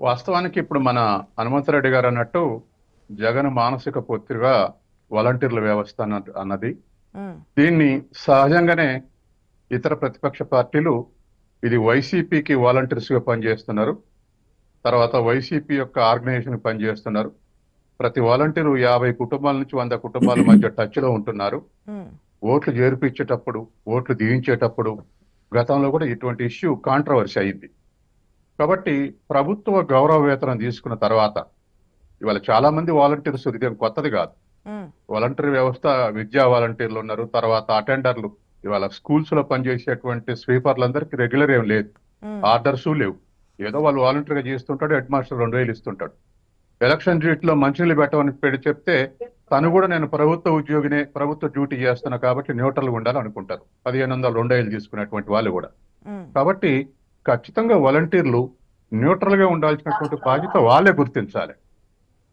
వాస్తవానికి ఇప్పుడు మన హనుమంతరెడ్డి గారు అన్నట్టు జగన్ మానసిక పొత్తిగా వాలంటీర్ల వ్యవస్థ అన్న- అన్నది. దీన్ని సహజంగానే ఇతర ప్రతిపక్ష పార్టీలు ఇది వైసీపీకి వాలంటీర్స్గా పనిచేస్తున్నారు. తర్వాత వైసీపీ యొక్క ఆర్గనైజేషన్ పనిచేస్తున్నారు. ప్రతి వాలంటీరు యాభై కుటుంబాల నుంచి వంద కుటుంబాల మధ్య టచ్లో ఉంటున్నారు ఓట్లు చేర్పించేటప్పుడు ఓట్లు దిగించేటప్పుడు గతంలో కూడా ఇటువంటి ఇష్యూ కాంట్రవర్సీ అయింది. కాబట్టి ప్రభుత్వ గౌరవ వేతనం తీసుకున్న తర్వాత ఇవాళ చాలా మంది వాలంటీర్స్ ఇదేం కొత్తది కాదు. వాలంటీర్ వ్యవస్థ విద్యా వాలంటీర్లు ఉన్నారు తర్వాత అటెండర్లు. ఇవాళ స్కూల్స్లో పనిచేసేటువంటి స్వీపర్లందరికీ రెగ్యులర్ ఏం లేదు. ఆర్డర్స్ లేవు. ఏదో వాళ్ళు వాలంటీర్గా చేస్తుంటాడు హెడ్ మాస్టర్ రెండు వేలు ఇస్తుంటాడు. ఎలక్షన్ డ్యూటీలో మంచినీళ్ళు పెట్టమని పెట్టి చెప్తే తను కూడా నేను ప్రభుత్వ ఉద్యోగినే ప్రభుత్వ డ్యూటీ చేస్తున్నా కాబట్టి న్యూట్రల్ ఉండాలి అనుకుంటారు. పదిహేను వందలు రెండు వేలు తీసుకునేటువంటి వాళ్ళు కూడా. కాబట్టి ఖచ్చితంగా వాలంటీర్లు న్యూట్రల్గా ఉండాల్సినటువంటి బాధ్యత వాళ్ళే గుర్తించాలి.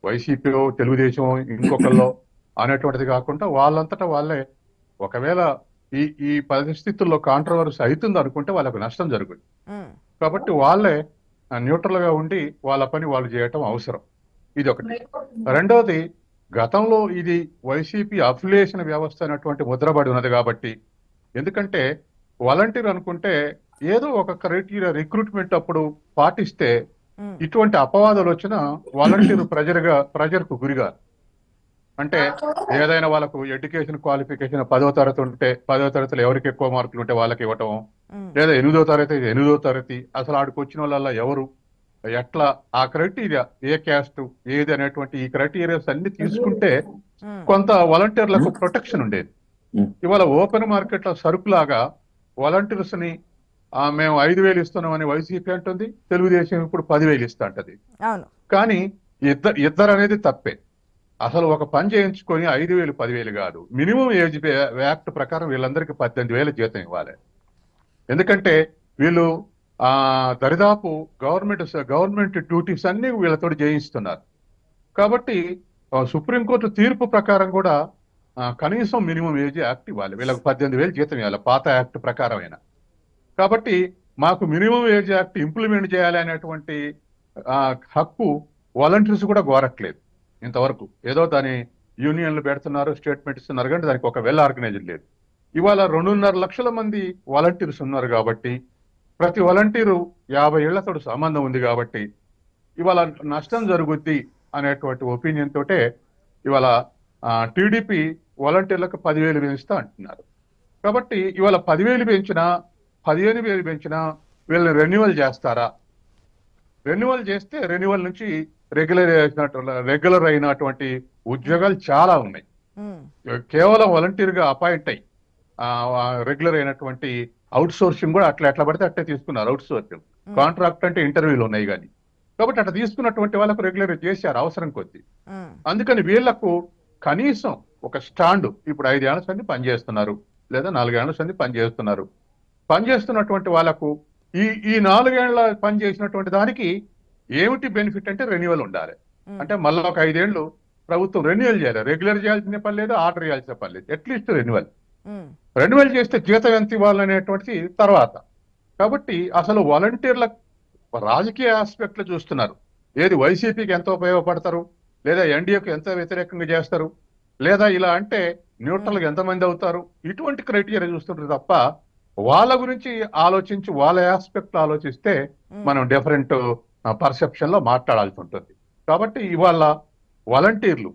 వైసీపీ తెలుగుదేశం ఇంకొకళ్ళు అనేటువంటిది కాకుండా వాళ్ళంతటా వాళ్ళే ఒకవేళ ఈ ఈ పరిస్థితుల్లో కాంట్రవర్సీ అవుతుంది అనుకుంటే వాళ్ళకు నష్టం జరుగుతుంది. కాబట్టి వాళ్ళే న్యూట్రల్గా ఉండి వాళ్ళ పని వాళ్ళు చేయటం అవసరం. ఇది ఒకటి రెండవది గతంలో ఇది వైసీపీ అఫిలియేషన్ వ్యవస్థ అనేటువంటి ముద్రపడి ఉన్నది కాబట్టి ఎందుకంటే వాలంటీర్ అనుకుంటే ఏదో ఒక క్రైటీరియా రిక్రూట్మెంట్ అప్పుడు పాటిస్తే ఇటువంటి అపవాదాలు వచ్చినా వాలంటీర్ ప్రజర్గా ప్రజర్కు గురిగా అంటే ఏదైనా వాళ్ళకు ఎడ్యుకేషన్ క్వాలిఫికేషన్ పదో తరగతి ఉంటే పదో తరగతిలో ఎవరికి ఎక్కువ మార్కులు ఉంటే వాళ్ళకి ఇవ్వటం లేదా ఎనిమిదో తరగతి ఎనిమిదో తరగతి అసలు ఆడికి వచ్చిన వాళ్ళ ఎవరు ఎట్లా ఆ క్రైటీరియా ఏ క్యాస్ట్ ఏది అనేటువంటి ఈ క్రైటీరియాస్ అన్ని తీసుకుంటే కొంత వాలంటీర్లకు ప్రొటెక్షన్ ఉండేది. ఇవాళ ఓపెన్ మార్కెట్లో సరుకులాగా వాలంటీర్స్ని మేము ఐదు వేలు ఇస్తున్నామని వైసీపీ అంటుంది తెలుగుదేశం ఇప్పుడు పదివేలు ఇస్తా అంటది కానీ ఇద్దరు ఇద్దరు అనేది తప్పే. అసలు ఒక పని చేయించుకొని ఐదు వేలు పదివేలు కాదు. మినిమం ఏజ్ యాక్ట్ ప్రకారం వీళ్ళందరికీ పద్దెనిమిది వేల జీతం ఇవ్వాలి. ఎందుకంటే వీళ్ళు ఆ దరిదాపు గవర్నమెంట్ గవర్నమెంట్ డ్యూటీస్ అన్ని వీళ్ళతో చేయిస్తున్నారు. కాబట్టి సుప్రీంకోర్టు తీర్పు ప్రకారం కూడా కనీసం మినిమం ఏజ్ యాక్ట్ ఇవ్వాలి. వీళ్ళకి పద్దెనిమిది వేలు జీతం ఇవ్వాలి. పాత యాక్ట్ ప్రకారమైన. కాబట్టి మాకు మినిమం ఏజ్ యాక్ట్ ఇంప్లిమెంట్ చేయాలి అనేటువంటి హక్కు వాలంటీర్స్ కూడా కోరట్లేదు ఇంతవరకు. ఏదో దాని యూనియన్లు పెడుతున్నారు స్టేట్మెంట్ ఇస్తున్నారు కానీ దానికి ఒక వెల్ ఆర్గనైజ్ లేదు. ఇవాళ రెండున్నర లక్షల మంది వాలంటీర్స్ ఉన్నారు కాబట్టి ప్రతి వాలంటీరు యాభై ఏళ్ళతో సంబంధం ఉంది కాబట్టి ఇవాళ నష్టం జరుగుద్ది అనేటువంటి ఒపీనియన్ తోటే ఇవాళ టీడీపీ వాలంటీర్లకు పదివేలు పెంచుతా అంటున్నారు. కాబట్టి ఇవాళ పదివేలు పెంచినా పదిహేను వేలు పెంచినా వీళ్ళని రెన్యువల్ చేస్తారా? రెన్యువల్ చేస్తే రెన్యువల్ నుంచి రెగ్యులర్ రెగ్యులర్ అయినటువంటి ఉద్యోగాలు చాలా ఉన్నాయి. కేవలం వాలంటీర్గా అపాయింట్ అయ్యి రెగ్యులర్ అయినటువంటి అవుట్ సోర్సింగ్ కూడా అట్లా ఎట్లా పడితే అట్లే తీసుకున్నారు అవుట్ సోర్సింగ్ కాంట్రాక్ట్ అంటే ఇంటర్వ్యూలు ఉన్నాయి కానీ. కాబట్టి అట్లా తీసుకున్నటువంటి వాళ్ళకు రెగ్యులర్ చేశారు అవసరం కొద్దీ. అందుకని వీళ్ళకు కనీసం ఒక స్టాండ్ ఇప్పుడు ఐదేళ్ళ సంది పనిచేస్తున్నారు లేదా నాలుగేళ్ళ సంది పనిచేస్తున్నారు. పనిచేస్తున్నటువంటి వాళ్ళకు ఈ ఈ నాలుగేళ్ళ పని చేసినటువంటి దానికి ఏమిటి బెనిఫిట్ అంటే రెన్యువల్ ఉండాలి. అంటే మళ్ళీ ఒక ఐదేళ్ళు ప్రభుత్వం రెన్యువల్ చేయాలి. రెగ్యులర్ చేయాల్సిన పని లేదు ఆర్డర్ చేయాల్సిన పని లేదు. At least renewal. రెన్యువల్ చేస్తే జీతం ఎంత ఇవ్వాలనేటువంటిది తర్వాత. కాబట్టి అసలు వాలంటీర్ల రాజకీయ ఆస్పెక్ట్లో చూస్తున్నారు. ఏది వైసీపీకి ఎంత ఉపయోగపడతారు? లేదా ఎన్డీఏకి ఎంత వ్యతిరేకంగా చేస్తారు? లేదా ఇలా అంటే న్యూట్రల్గా ఎంతమంది అవుతారు? ఇటువంటి క్రైటీరియా చూస్తుంటారు తప్ప వాళ్ళ గురించి ఆలోచించి వాళ్ళ ఆస్పెక్ట్ ఆలోచిస్తే మనం డిఫరెంట్ పర్సెప్షన్లో మాట్లాడాల్సి ఉంటుంది. కాబట్టి ఇవాళ వాలంటీర్లు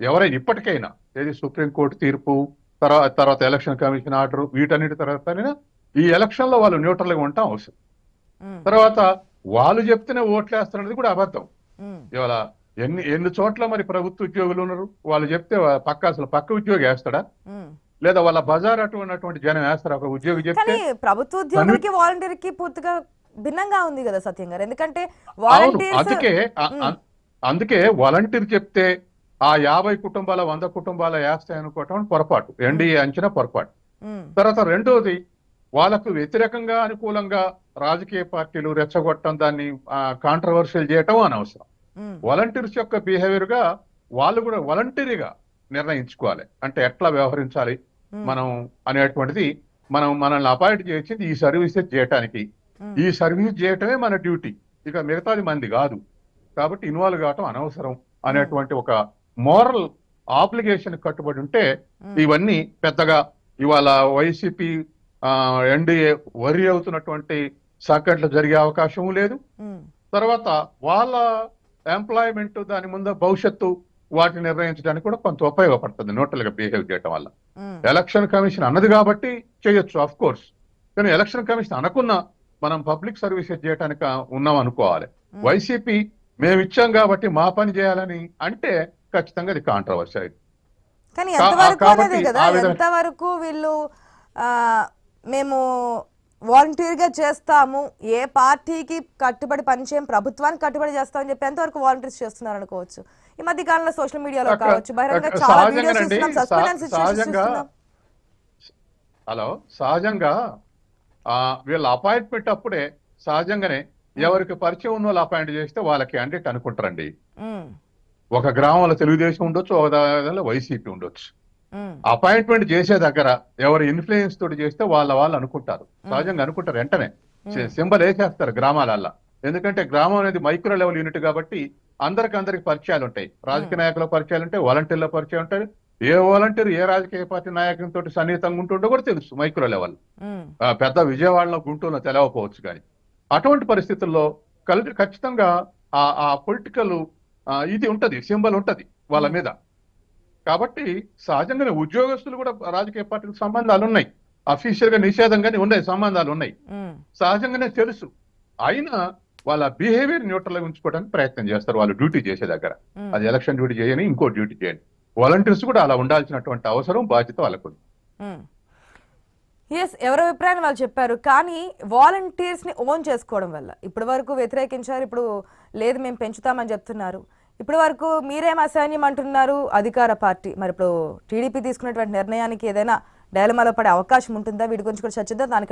ఎవరైనా ఇప్పటికైనా ఏది సుప్రీంకోర్టు తీర్పు తర్వాత తర్వాత ఎలక్షన్ కమిషన్ ఆర్డర్ వీటన్నిటి తర్వాత ఈ ఎలక్షన్లో వాళ్ళు న్యూట్రల్గా ఉండటం అవసరం. తర్వాత వాళ్ళు చెప్తేనే ఓట్లు వేస్తున్నది కూడా అబద్ధం. ఇవాళ ఎన్ని ఎన్ని చోట్ల మరి ప్రభుత్వ ఉద్యోగులు ఉన్నారు? వాళ్ళు చెప్తే పక్క అసలు పక్క ఉద్యోగి వేస్తాడా. లేదా వాళ్ళ బజార్ అటు ఉన్నటువంటి జనం వేస్తారా. ఒక ఉద్యోగి చెప్తే ప్రభుత్వ ఉద్యోగులకి వాలంటీర్కి పూర్తిగా భిన్నంగా ఉంది కదా సత్యం గారు. ఎందుకంటే అందుకే అందుకే వాలంటీర్ చెప్తే ఆ యాభై కుటుంబాల వంద కుటుంబాల వేస్తాయి అనుకోవటం పొరపాటు. ఎన్డీఏ అంచనా పొరపాటు. తర్వాత రెండోది వాళ్ళకు వ్యతిరేకంగా అనుకూలంగా రాజకీయ పార్టీలు రెచ్చగొట్టడం దాన్ని కాంట్రవర్షియల్ చేయటం అనవసరం. వాలంటీర్స్ యొక్క బిహేవియర్గా వాళ్ళు కూడా వాలంటరీగా నిర్ణయించుకోవాలి. అంటే ఎట్లా వ్యవహరించాలి? మనం అనేటువంటిది మనం మనల్ని అపాయింట్ చేసింది ఈ సర్వీసెస్ చేయటానికి. ఈ సర్వీస్ చేయటమే మన డ్యూటీ. ఇక మిగతాది మంది కాదు. కాబట్టి ఇన్వాల్వ్ కావటం అనవసరం అనేటువంటి ఒక మోరల్ ఆబ్లిగేషన్ కట్టుబడి ఉంటే ఇవన్నీ పెద్దగా ఇవాళ వైసీపీ ఎన్డీఏ వరి అవుతున్నటువంటి సంఘటనలు జరిగే అవకాశం లేదు. తర్వాత వాళ్ళ ఎంప్లాయ్మెంట్ దాని ముందు భవిష్యత్తు వాటిని నిర్ణయించడానికి కూడా కొంత ఉపయోగపడుతుంది న్యూట్రల్గా బిహేవ్ చేయడం వల్ల. ఎలక్షన్ కమిషన్ అన్నది కాబట్టి చేయొచ్చు ఆఫ్ కోర్స్ కానీ ఎలక్షన్ కమిషన్ అనకున్నా మనం పబ్లిక్ సర్వీసెస్ చేయడానికి ఉన్నాం అనుకోవాలి. వైసీపీ మేము ఇచ్చాం కాబట్టి మా పని చేయాలని అంటే ఖచ్చితంగా అది కాంట్రవర్సీ కానీ కా- ఎంతవరకు కదా ఎంతవరకు వీళ్ళు మేము వాలంటీర్గా చేస్తాము ఏ పార్టీకి కట్టుబడి పనిచేయం ప్రభుత్వానికి కట్టుబడి చేస్తామని చెప్పి ఎంతవరకు వాలంటీర్స్ చేస్తున్నారు అనుకోవచ్చు. ఈ మధ్య కాలంలో సోషల్ మీడియాలో కావచ్చు బహిరంగ చాలా వీడియోస్ చూస్తున్నాం చూస్తున్నాం. హలో సహజంగా ఆ వీళ్ళ అపాయింట్మెంట్ అప్పుడే సహజంగానే ఎవరికి పరిచయం ఉన్న వాళ్ళు అపాయింట్ చేస్తే వాళ్ళకి క్యాండిడేట్ అనుకుంటారండి. ఒక గ్రామంలో తెలుగుదేశం ఉండొచ్చు ఒక దానిలో వైసీపీ ఉండొచ్చు. అపాయింట్మెంట్ చేసే దగ్గర ఎవరు ఇన్ఫ్లుయెన్స్ తోటి చేస్తే వాళ్ళ వాళ్ళు అనుకుంటారు. సహజంగా అనుకుంటారు వెంటనే. సింబల్ వేసేస్తారు గ్రామాలల్లో. ఎందుకంటే గ్రామం అనేది మైక్రో లెవెల్ యూనిట్ కాబట్టి అందరికి అందరికి పరిచయాలు ఉంటాయి. రాజకీయ నాయకుల పరిచయాలు ఉంటాయి వాలంటీర్ల పరిచయం ఉంటాయి. ఏ వాలంటీర్ ఏ రాజకీయ పార్టీ నాయకులతో సన్నిహితంగా ఉంటుండో కూడా తెలుసు మైక్రో లెవెల్. ఆ, పెద్ద విజయవాడలో గుంటూరులో తెలవకపోవచ్చు కానీ. అటువంటి పరిస్థితుల్లో కల్- ఖచ్చితంగా ఆ ఆ పొలిటికల్ ఇది ఉంటది సింబల్ ఉంటది వాళ్ళ మీద. కాబట్టి సహజంగానే ఉద్యోగస్తులు కూడా రాజకీయ పార్టీలకు సంబంధాలు ఉన్నాయి. అఫీషియల్గా నిషేధంగానే ఉన్నాయి సంబంధాలు ఉన్నాయి. సహజంగానే తెలుసు. అయినా వాళ్ళ బిహేవియర్ న్యూట్రల్గా ఉంచుకోవడానికి ప్రయత్నం చేస్తారు వాళ్ళు డ్యూటీ చేసే దగ్గర. అది ఎలక్షన్ డ్యూటీ చేయని ఇంకో డ్యూటీ చేయండి. వాలంటీర్స్ కూడా అలా ఉండాల్సినటువంటి అవసరం బాధ్యత వాళ్ళకు ఎస్ ఎవరి అభిప్రాయాన్ని వాళ్ళు చెప్పారు కానీ వాలంటీర్స్ని ఓన్ చేసుకోవడం వల్ల. ఇప్పటి వరకు వ్యతిరేకించారు ఇప్పుడు లేదు మేము పెంచుతామని చెప్తున్నారు. ఇప్పటి వరకు మీరేం అసైన్యం అంటున్నారు? అధికార పార్టీ. మరి ఇప్పుడు టీడీపీ తీసుకున్నటువంటి నిర్ణయానికి ఏదైనా డైలమాలో పడే అవకాశం ఉంటుందా? వీటి గురించి కూడా చర్చిద్దాం. దానికి